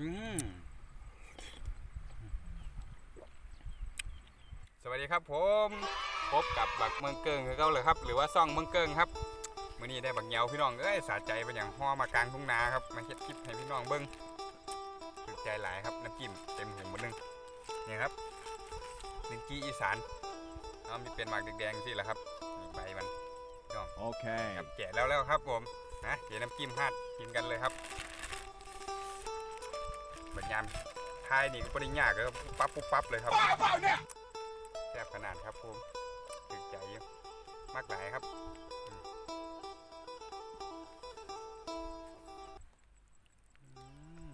อืมสวัสดีครับผมพบกับบักเมืองเกิงคือเก่าเลยครับ หรือว่าซ่องเมืองเกิงครับมื้อนี้ได้บักเหงียวพี่น้องเอ้ยสาใจเป็นอย่างห่อมากลางทุ่งนาครับมาเฮ็ดคลิปให้พี่น้องเบิ่งถูกใจหลายครับน้ำจิ้มเต็มถุงหมดนึงนี่ครับลินจี้อีสานเอามีเป็นหมากแดงๆสิแหละครับนี่ใบมัน Okay. ครับแกะแล้วแล้วครับผมนะเดี๋ยวน้ำจิ้มฮาดกินกันเลยครับ เหมือนยามทายนี่ก็ปริญญากก็ปุ๊บปั๊บปุ๊บปั๊บเลยครับแซ่บขนาดครับผมถึกใจอยู่มากหลายครับอืมอืม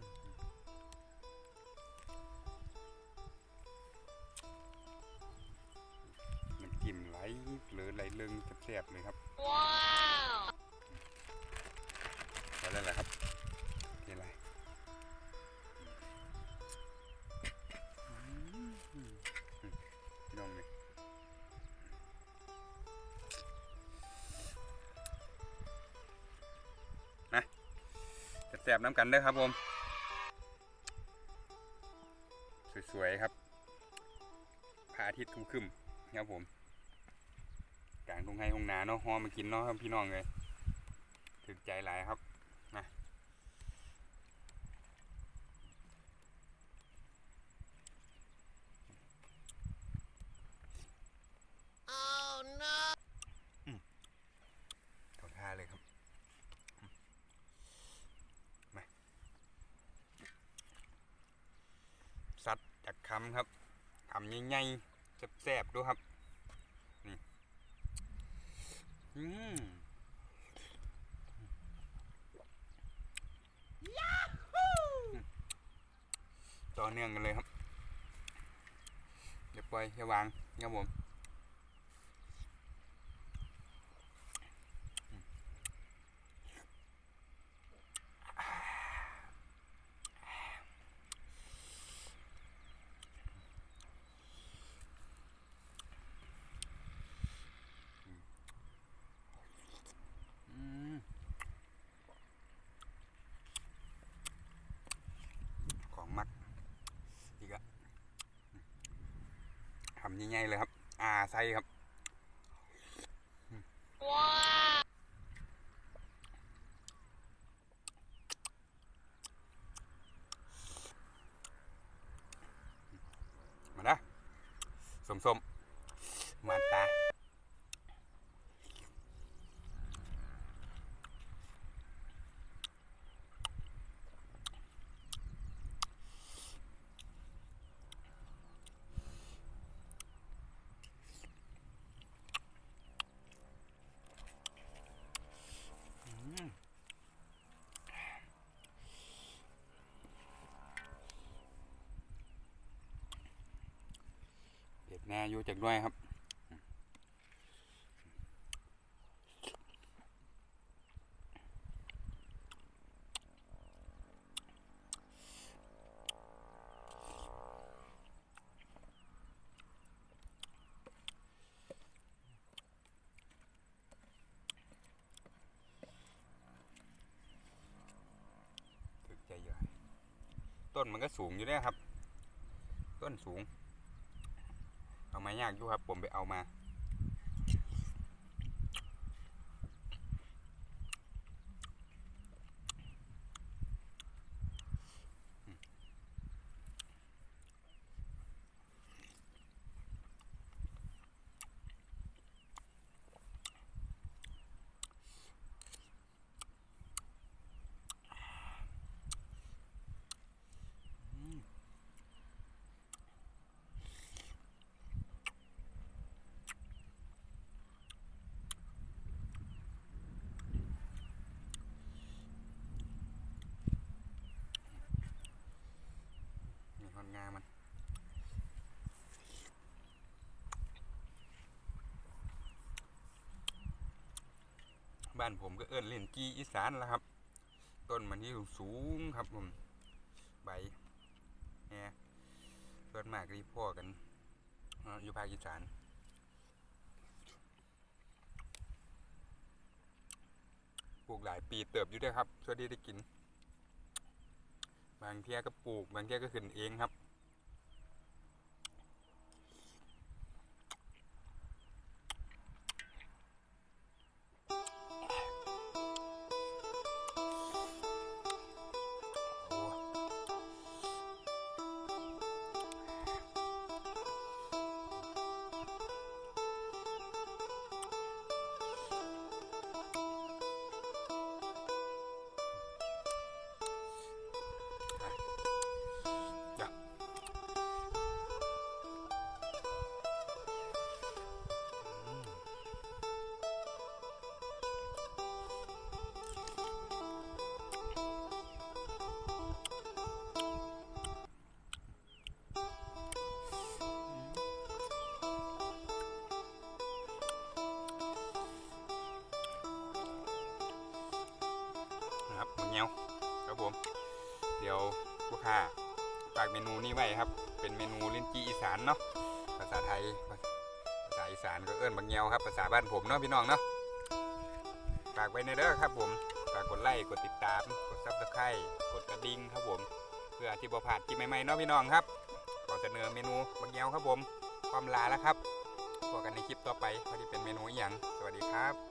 น้ำจิ้มไหลเหลือไหลเลึงแซ่บๆเลยครับพอ แสบๆน้ำกันเด้อครับผม สวยๆครับพระอาทิตย์ครึมๆครับผมกลางทุ่งไห้ห้องนาเนาะหอมากินเนาะครับพี่น้องเลยถึกใจหลายครับนะอืมเข้าท่าเลยครับอืมมาสัตว์จาก คำครับคำใหญ่ๆแซ่บๆดูครับนี่อืมต่อเนื่องกันเลยครับ เดี๋ยวไปล่อยอย่าวางครับผมอืมของมัก อีกอะ ทำง่ๆเลยครับ อ่าไซครับมานะสมสมมาตา เด็ด แน่อยู่จากด้วยครับถึกใจอยู่ต้นมันก็สูงอยู่เนี่ยครับ ต้นสูง เอามายากอยู่ครับ ผมไปเอามา มีคนงามัน บ้านผมก็เอิ้นเล่นจีอีสานแล้วครับ ต้นมันที่สูงครับผมใบเนี่ยส่วนมากรีพ่อกันอยู่ภาคอีสานปลูกหลายปีเติบอยู่ด้วยครับช่วยได้ได้กิน บางเที่ยก็ปลูก บางเที่ยก็ขึ้นเองครับ ดี๋ยวลูกค้าฝากเมนูนี้ไว้ครับ เป็นเมนูลิ้นจี่อีสานเนาะภาษาไทยภาษาอีสานก็เอิ้นบักเงียวครับ ภาษาบ้านผมเนาะพี่น้องเนาะฝากไว้ในเด้อครับผมฝากกดไลค์กดติดตาม กดซับสไครต์กดกระดิ่งครับผม เพื่อที่บ่พลาดคลิปใหม่ๆเนาะพี่น้องครับขอเสนอเมนูบักเงียวครับผม ความลาแล้วครับพบกันในคลิปต่อไปว่าที่เป็นเมนูอย่างสวัสดีครับ